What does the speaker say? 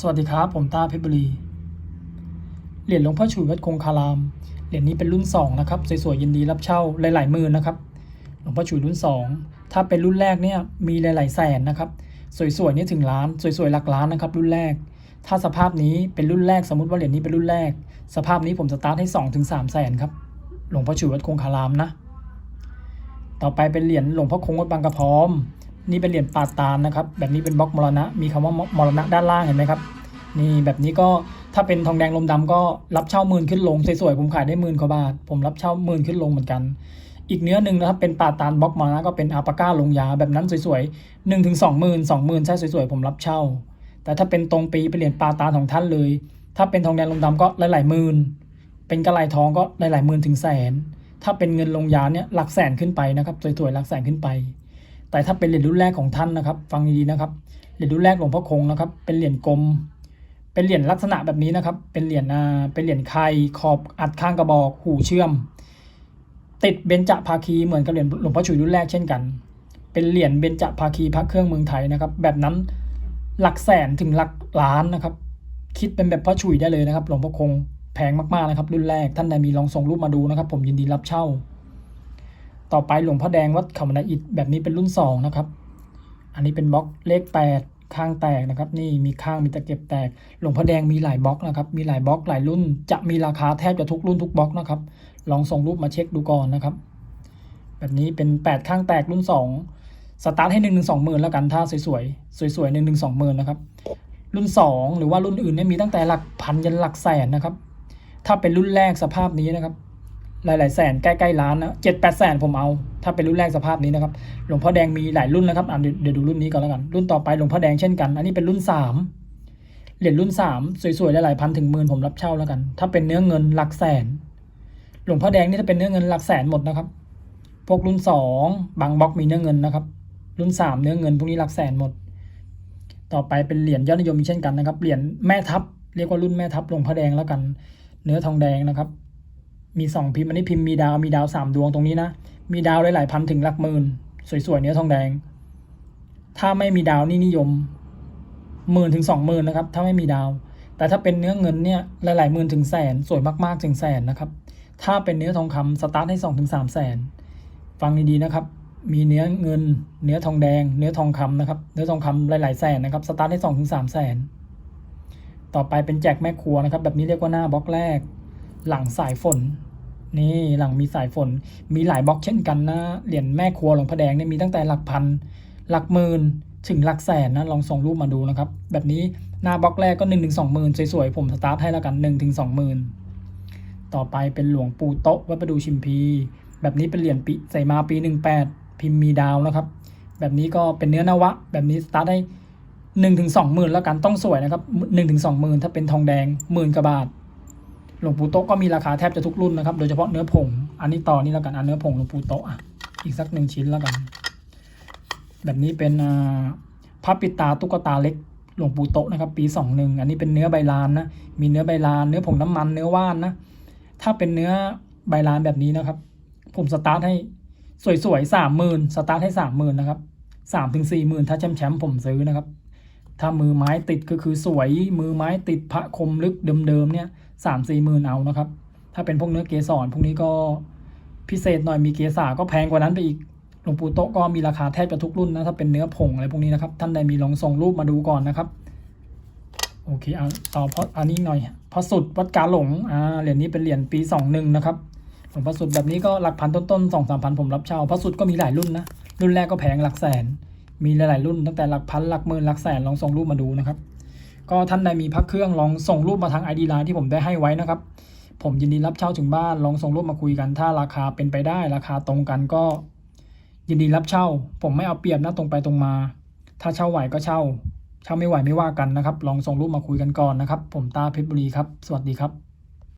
สวัสดีครับ ผมตาเพชรบุรี เหรียญหลวงพ่อฉุยวัดคงคาราม เหรียญนี้เป็นรุ่นสองนะครับ สวยๆยินดีรับเช่าหลายๆหมื่นนะครับ หลวงพ่อฉุยรุ่นสองถ้าเป็นรุ่นแรกเนี่ยมีหลายๆแสนนะครับ สวยๆนี่ถึงล้าน สวยๆหลักล้านนะครับ รุ่นแรก ถ้าสภาพนี้เป็นรุ่นแรกสมมติว่าเหรียญนี้เป็นรุ่นแรก สภาพนี้ผมสตาร์ทให้2อถึงสามแสนครับ หลวงพ่อฉุยวัดคงคารามนะ ต่อไปเป็นเหรียญหลวงพ่อคงวัดบางกระพร้อม นี่เป็นเหรียญปาตานนะครับ แบบนี้เป็นบล็อกมรณะ มีคำว่ามรณะด้านล่างเห็นไหมครับ นี่แบบนี้ก็ถ้าเป็นทองแดงลมดำก็รับเช่าหมื่นขึ้นลงสวยๆผมขายได้หมื่นกว่าบาท ผมรับเช่าหมื่นขึ้นลงเหมือนกัน อีกเนื้อหนึ่งนะครับเป็นปาตานบล็อกมรณะก็เป็นอาปาก้าลงยาแบบนั้นสวยๆหนึ่งถึงสองหมื่นสองหมื่นใช่สวยๆผมรับเช่า แต่ถ้าเป็นตรงปีเป็นเหรียญปาตานของท่านเลย ถ้าเป็นทองแดงลมดำก็หลายๆหมื่นเป็นกระไหลทองก็หลายๆหมื่นถึงแสน ถ้าเป็นเงินลงยาเนี่ยหลักแสนขึ้นไปนะครับสวยๆหลักแสนขึ้นไป แต่ถ้าเป็นเหรียญรุ่นแรกของท่านนะครับ ฟังดีๆนะครับ เหรียญรุ่นแรกหลวงพ่อคงนะครับ เป็นเหรียญกลม เป็นเหรียญลักษณะแบบนี้นะครับ เป็นเหรียญอ่าเป็นเหรียญไข่ขอบอัดข้างกระบอก หูเชื่อม ติดเบญจภาคีเหมือนกับเหรียญหลวงพ่อฉุยรุ่นแรกเช่นกัน เป็นเหรียญเบญจภาคีพระเครื่องเมืองไทยนะครับ แบบนั้นหลักแสนถึงหลักล้านนะครับ คิดเป็นแบบพ่อฉุยได้เลยนะครับ หลวงพ่อคงแพงมากๆนะครับ รุ่นแรกท่านใดมีลองส่งรูปมาดูนะครับ ผมยินดีรับเช่า ต่อไปหลวงพ่อแดงวัดเขามนาอิฐแบบนี้เป็นรุ่นสองนะครับ อันนี้เป็นบล็อกเลขแปดข้างแตกนะครับ นี่มีข้างมีตะเก็บแตก หลวงพ่อแดงมีหลายบล็อกนะครับ มีหลายบล็อกหลายรุ่น จะมีราคาแทบจะทุกรุ่นทุกบล็อกนะครับ ลองส่งรูปมาเช็คดูก่อนนะครับ แบบนี้เป็นแปดข้างแตกรุ่นสองสตาร์ทให้หนึ่งถึงสองหมื่นแล้วกัน ถ้าสวยๆ สวยๆหนึ่งถึงสองหมื่นนะครับ รุ่นสองหรือว่ารุ่นอื่นเนี่ยมีตั้งแต่หลักพันยันหลักแสนนะครับ ถ้าเป็นรุ่นแรกสภาพนี้นะครับ หลายๆแสนใกล้ๆล้านนะเจ็ดแปดแสนผมเอา ถ้าเป็นรุ่นแรกสภาพนี้นะครับ หลวงพ่อแดงมีหลายรุ่นนะครับอะเดี๋ยวเดี๋ยวดูรุ่นนี้ก่อนแล้วกัน รุ่นต่อไปหลวงพ่อแดงเช่นกัน อันนี้เป็นรุ่นสามเหรียญรุ่นสามสวยๆหลายๆพันถึงหมื่นผมรับเช่าแล้วกัน ถ้าเป็นเนื้อเงินหลักแสน หลวงพ่อแดงนี่ถ้าเป็นเนื้อเงินหลักแสนหมดนะครับ พวกรุ่นสองบางบล็อกมีเนื้อเงินนะครับ รุ่นสามเนื้อเงินพวกนี้หลักแสนหมด ต่อไปเป็นเหรียญยอดนิยมมีเช่นกันนะครับ เหรียญแม่ทัพเรียกว่ารุ่นแม่ทัพหลวงพ่อแดงแล้วกัน เนื้อทองแดงนะครับ มีสองพิมพ์อันนี้พิมพ์มีดาวมีดาวสามดวงตรงนี้นะ มีดาวหลายๆพันถึงหลักหมื่นสวยๆเนื้อทองแดง ถ้าไม่มีดาวนี่นิยมหมื่นถึงสองหมื่นนะครับ ถ้าไม่มีดาว แต่ถ้าเป็นเนื้อเงินเนี่ยหลายๆหมื่นถึงแสนสวยมากๆถึงแสนนะครับ ถ้าเป็นเนื้อทองคำสตาร์ทให้สองถึงสามแสนฟังดีๆนะครับ มีเนื้อเงิน เนื้อทองแดง เนื้อทองคำนะครับ เนื้อทองคำหลายๆแสนนะครับสตาร์ทให้สองถึงสามแสนต่อไปเป็นแจกแม่ครัวนะครับ แบบนี้เรียกว่าหน้าบล็อกแรก หลังสายฝน นี่หลังมีสายฝน มีหลายบล็อกเช่นกันนะ เหรียญแม่ครัวหลวงพ่อแดงเนี่ยมีตั้งแต่หลักพัน หลักหมื่น ถึงหลักแสนนะ ลองส่งรูปมาดูนะครับ แบบนี้หน้าบล็อกแรกก็1นึ่งถึงสองหมื่นสวยๆ ผมสตาร์ทให้แล้วกัน1นึ่งถึงสองหมื่นต่อไปเป็นหลวงปู่โต๊ะวัดประดูชิมพี แบบนี้เป็นเหรียญปีใส่มาปี 18 พิมพ์มีดาวนะครับ แบบนี้ก็เป็นเนื้อนวะ แบบนี้สตาร์ทได้1นถึงสองหมื่นแล้วกันต้องสวยนะครับ1นถึงสองหมื่นถ้าเป็นทองแดงหมื่นกว่าบาท หลวงปู่โต๊ะก็มีราคาแทบจะทุกรุ่นนะครับ โดยเฉพาะเนื้อผง อันนี้ต่อนี่แล้วกันอันเนื้อผงหลวงปู่โต๊ะอะอีกสักหนึ่งชิ้นแล้วกัน แบบนี้เป็นอ่าพระปิดตาตุ๊กตาเล็กหลวงปู่โต๊ะนะครับ ปีสองหนึ่งอันนี้เป็นเนื้อใบลานนะ มีเนื้อใบลาน เนื้อผงน้ำมันเนื้อว่านนะ ถ้าเป็นเนื้อใบลานแบบนี้นะครับ ผมสตาร์ทให้สวยๆสามหมื่นสตาร์ทให้สามหมื่นนะครับสามถึงสี่หมื่นถ้าแชมป์แชมป์ผมซื้อนะครับ ถ้ามือไม้ติดก็คือสวยมือไม้ติดพระคมลึกเดิมๆเนี่ย สามสี่หมื่นเอานะครับ ถ้าเป็นพวกเนื้อเกสรพวกนี้ก็พิเศษหน่อยมีเกสาก็แพงกว่านั้นไปอีกหลวงปู่โต๊ะก็มีราคาแทบจะทุกรุ่นนะถ้าเป็นเนื้อผงอะไรพวกนี้นะครับ ท่านใดมีลองส่งรูปมาดูก่อนนะครับ โอเคเอาต่อเพราะอันนี้หน่อยพระสุดวัดกาหลงอ่าเหรียญนี้เป็นเหรียญปีสองหนึ่งนะครับหลวงพระสุดแบบนี้ก็หลักพันต้นๆสองสามพันผมรับเช่าพระสุดก็มีหลายรุ่นนะรุ่นแรกก็แพงหลักแสน มีหลายๆรุ่นตั้งแต่หลักพันหลักหมื่นหลักแสนลองส่งรูปมาดูนะครับ ก็ท่านใดมีพักเครื่องลองส่งรูปมาทาง ID Line ที่ผมได้ให้ไว้นะครับ ผมยินดีรับเช่าถึงบ้านลองส่งรูปมาคุยกัน ถ้าราคาเป็นไปได้ราคาตรงกันก็ ยินดีรับเช่า ผมไม่เอาเปรียบนะตรงไปตรงมา ถ้าเช่าไหวก็เช่า เช่าไม่ไหวไม่ว่ากันนะครับ ลองส่งรูปมาคุยกันก่อนนะครับ ผมตาเพชรบุรีครับ สวัสดีครับ